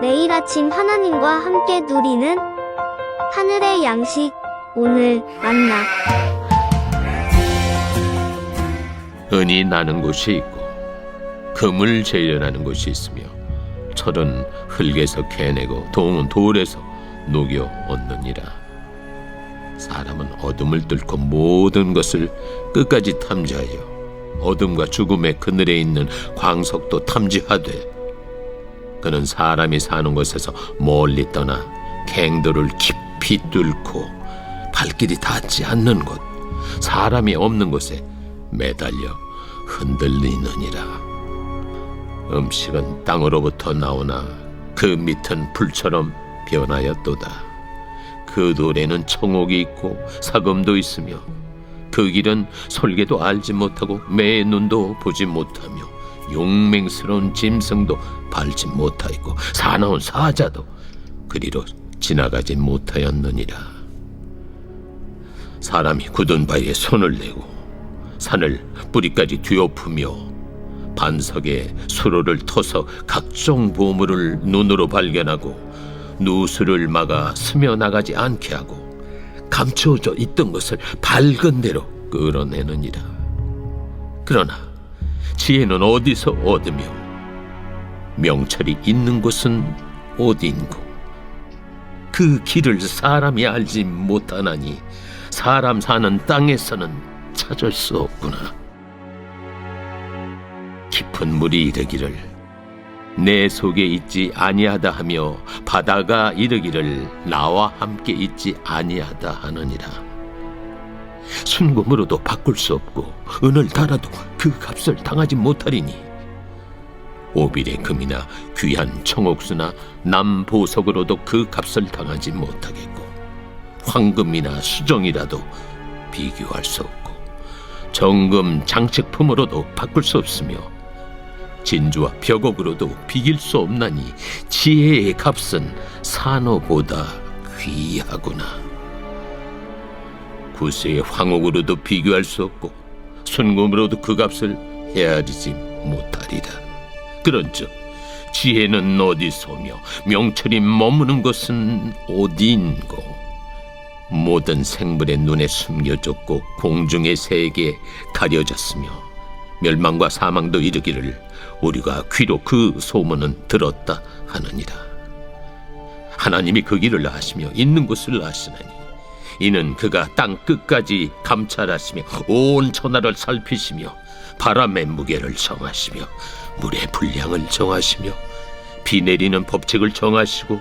매일 아침 하나님과 함께 누리는 하늘의 양식 오늘 만나. 은이 나는 곳이 있고 금을 재련하는 곳이 있으며 철은 흙에서 캐내고 동은 돌에서 녹여 얻느니라. 사람은 어둠을 뚫고 모든 것을 끝까지 탐지하여 어둠과 죽음의 그늘에 있는 광석도 탐지하되 그는 사람이 사는 곳에서 멀리 떠나 갱도를 깊이 뚫고 발길이 닿지 않는 곳 사람이 없는 곳에 매달려 흔들리느니라. 음식은 땅으로부터 나오나 그 밑은 불처럼 변하였도다. 그 돌에는 청옥이 있고 사금도 있으며 그 길은 솔개도 알지 못하고 매의 눈도 보지 못하며 용맹스러운 짐승도 밟지 못하였고 사나운 사자도 그리로 지나가지 못하였느니라 사람이 굳은 바위에 손을 내고 산을 뿌리까지 뒤엎으며 반석에 수로를 터서 각종 보물을 눈으로 발견하고 누수를 막아 스며 나가지 않게 하고 감추어져 있던 것을 밝은 대로 끌어내느니라. 그러나 지혜는 어디서 얻으며 명철이 있는 곳은 어디인고 그 길을 사람이 알지 못하나니 사람 사는 땅에서는 찾을 수 없구나. 깊은 물이 이르기를 내 속에 있지 아니하다 하며 바다가 이르기를 나와 함께 있지 아니하다 하느니라. 순금으로도 바꿀 수 없고 은을 달아도 그 값을 당하지 못하리니 오빌의 금이나 귀한 청옥수나 남보석으로도 그 값을 당하지 못하겠고 황금이나 수정이라도 비교할 수 없고 정금 장식품으로도 바꿀 수 없으며 진주와 벽옥으로도 비길 수 없나니 지혜의 값은 산호보다 귀하구나. 구세의 황옥으로도 비교할 수 없고 순금으로도 그 값을 헤아리지 못하리라. 그런즉 지혜는 어디서며 명철이 머무는 것은 어디인고 모든 생물의 눈에 숨겨졌고 공중의 새에게 가려졌으며 멸망과 사망도 이르기를 우리가 귀로 그 소문은 들었다 하느니라 하나님이 그 길을 아시며 있는 곳을 아시나니 이는 그가 땅 끝까지 감찰하시며 온 천하를 살피시며 바람의 무게를 정하시며 물의 분량을 정하시며 비 내리는 법칙을 정하시고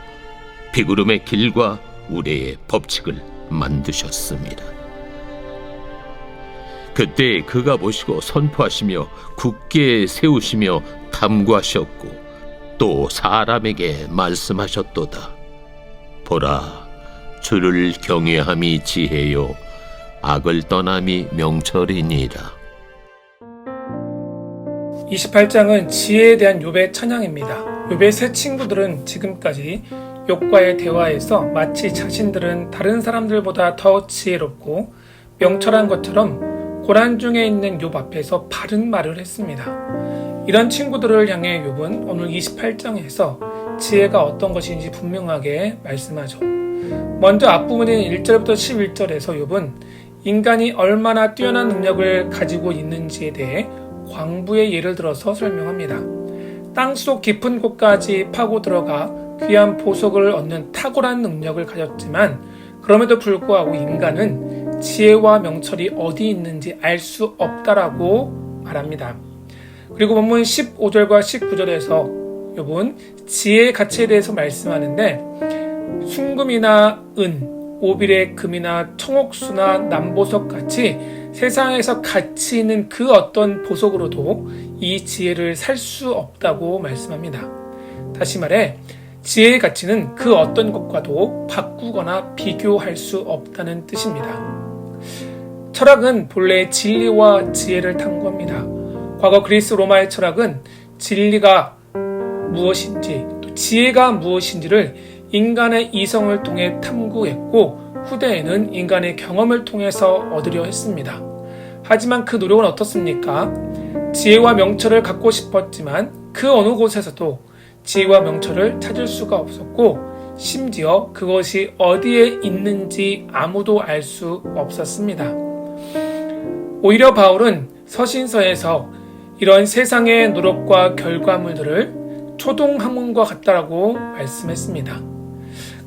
비구름의 길과 우레의 법칙을 만드셨습니다. 그때 그가 보시고 선포하시며 굳게 세우시며 탐구하셨고 또 사람에게 말씀하셨도다. 보라, 주를 경외함이 지혜요, 악을 떠남이 명철이니라. 28장은 지혜에 대한 욥의 찬양입니다. 욥의 세 친구들은 지금까지 욥과의 대화에서 마치 자신들은 다른 사람들보다 더 지혜롭고 명철한 것처럼 고난 중에 있는 욥 앞에서 바른 말을 했습니다. 이런 친구들을 향해 욥은 오늘 28장에서 지혜가 어떤 것인지 분명하게 말씀하죠. 먼저 앞부분인 1절부터 11절에서 욥은 인간이 얼마나 뛰어난 능력을 가지고 있는지에 대해 광부의 예를 들어서 설명합니다. 땅속 깊은 곳까지 파고 들어가 귀한 보석을 얻는 탁월한 능력을 가졌지만 그럼에도 불구하고 인간은 지혜와 명철이 어디 있는지 알 수 없다라고 말합니다. 그리고 본문 15절과 19절에서 요번 지혜의 가치에 대해서 말씀하는데 순금이나 은, 오빌의 금이나 청옥수나 남보석 같이 세상에서 가치 있는 그 어떤 보석으로도 이 지혜를 살 수 없다고 말씀합니다. 다시 말해, 지혜의 가치는 그 어떤 것과도 바꾸거나 비교할 수 없다는 뜻입니다. 철학은 본래 진리와 지혜를 탐구합니다. 과거 그리스 로마의 철학은 진리가 무엇인지 또 지혜가 무엇인지를 인간의 이성을 통해 탐구했고 후대에는 인간의 경험을 통해서 얻으려 했습니다. 하지만 그 노력은 어떻습니까? 지혜와 명철을 갖고 싶었지만 그 어느 곳에서도 지혜와 명철을 찾을 수가 없었고 심지어 그것이 어디에 있는지 아무도 알 수 없었습니다. 오히려 바울은 서신서에서 이런 세상의 노력과 결과물들을 초동 학문과 같다라고 말씀했습니다.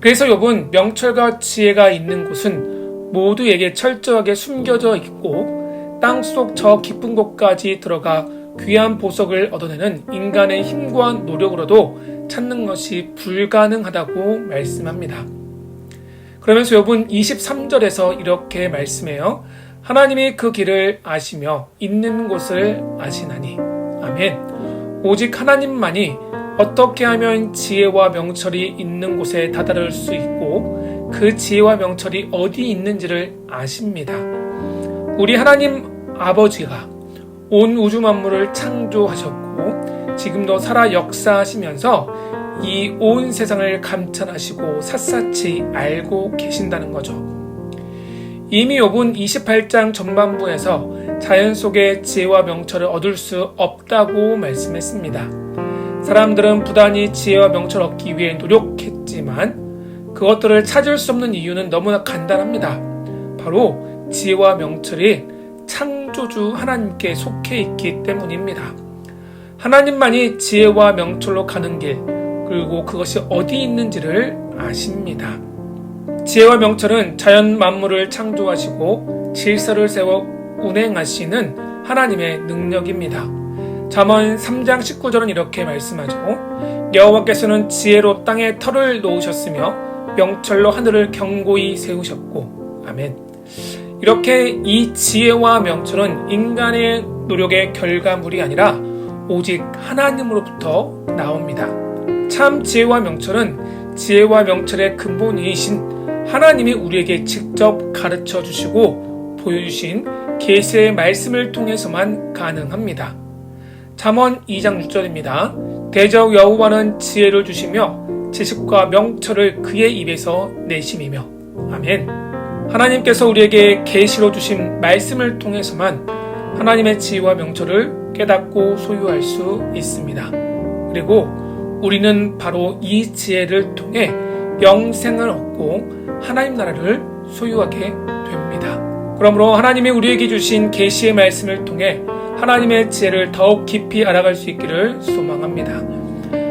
그래서 욥은 명철과 지혜가 있는 곳은 모두에게 철저하게 숨겨져 있고 땅속 저 깊은 곳까지 들어가 귀한 보석을 얻어내는 인간의 힘과 노력으로도 찾는 것이 불가능하다고 말씀합니다. 그러면서 욥은 23절에서 이렇게 말씀해요. 하나님이 그 길을 아시며 있는 곳을 아시나니. 아멘. 오직 하나님만이 어떻게 하면 지혜와 명철이 있는 곳에 다다를 수 있고 그 지혜와 명철이 어디 있는지를 아십니다. 우리 하나님 아버지가 온 우주 만물을 창조하셨고 지금도 살아 역사하시면서 이 온 세상을 감찰하시고 샅샅이 알고 계신다는 거죠. 이미 욥은 28장 전반부에서 자연 속의 지혜와 명철을 얻을 수 없다고 말씀했습니다. 사람들은 부단히 지혜와 명철을 얻기 위해 노력했지만 그것들을 찾을 수 없는 이유는 너무나 간단합니다. 바로 지혜와 명철이 창조주 하나님께 속해 있기 때문입니다. 하나님만이 지혜와 명철로 가는 길, 그리고 그것이 어디 있는지를 아십니다. 지혜와 명철은 자연 만물을 창조하시고 질서를 세워 운행하시는 하나님의 능력입니다. 잠언 3장 19절은 이렇게 말씀하죠. 여호와께서는 지혜로 땅에 털을 놓으셨으며 명철로 하늘을 경고히 세우셨고 아멘. 이렇게 이 지혜와 명철은 인간의 노력의 결과물이 아니라 오직 하나님으로부터 나옵니다. 참 지혜와 명철은 지혜와 명철의 근본이신 하나님이 우리에게 직접 가르쳐 주시고 보여주신 계시의 말씀을 통해서만 가능합니다. 잠언 2장 6절입니다. 대적 여호와는 지혜를 주시며 지식과 명철을 그의 입에서 내심이며 아멘. 하나님께서 우리에게 계시로 주신 말씀을 통해서만 하나님의 지혜와 명철을 깨닫고 소유할 수 있습니다. 그리고 우리는 바로 이 지혜를 통해 영생을 얻고 하나님 나라를 소유하게 됩니다. 그러므로 하나님이 우리에게 주신 계시의 말씀을 통해 하나님의 지혜를 더욱 깊이 알아갈 수 있기를 소망합니다.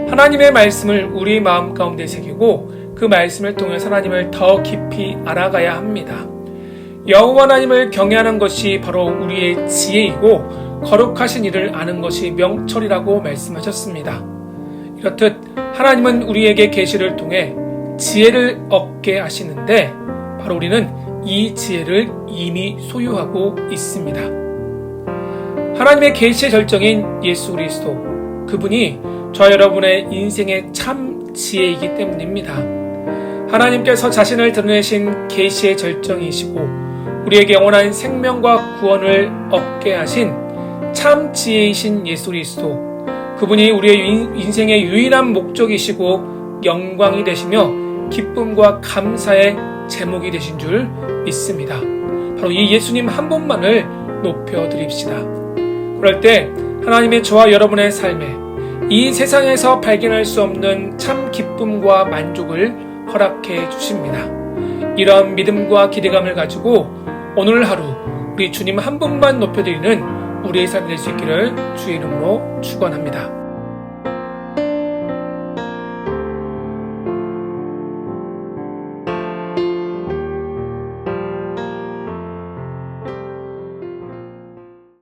하나님의 말씀을 우리 마음 가운데 새기고 그 말씀을 통해 하나님을 더 깊이 알아가야 합니다. 여호와 하나님을 경외하는 것이 바로 우리의 지혜이고 거룩하신 일을 아는 것이 명철이라고 말씀하셨습니다. 이렇듯 하나님은 우리에게 계시를 통해 지혜를 얻게 하시는데 바로 우리는 이 지혜를 이미 소유하고 있습니다. 하나님의 계시의 절정인 예수 그리스도 그분이 저 여러분의 인생의 참 지혜이기 때문입니다. 하나님께서 자신을 드러내신 계시의 절정이시고 우리에게 영원한 생명과 구원을 얻게 하신 참 지혜이신 예수 그리스도 그분이 우리의 인생의 유일한 목적이시고 영광이 되시며 기쁨과 감사의 제목이 되신 줄 믿습니다. 바로 이 예수님 한 분만을 높여 드립시다. 그럴 때 하나님의 저와 여러분의 삶에 이 세상에서 발견할 수 없는 참 기쁨과 만족을 허락해 주십니다. 이런 믿음과 기대감을 가지고 오늘 하루 우리 주님 한 분만 높여드리는 우리의 삶이 될 수 있기를 주의 이름으로 축원합니다.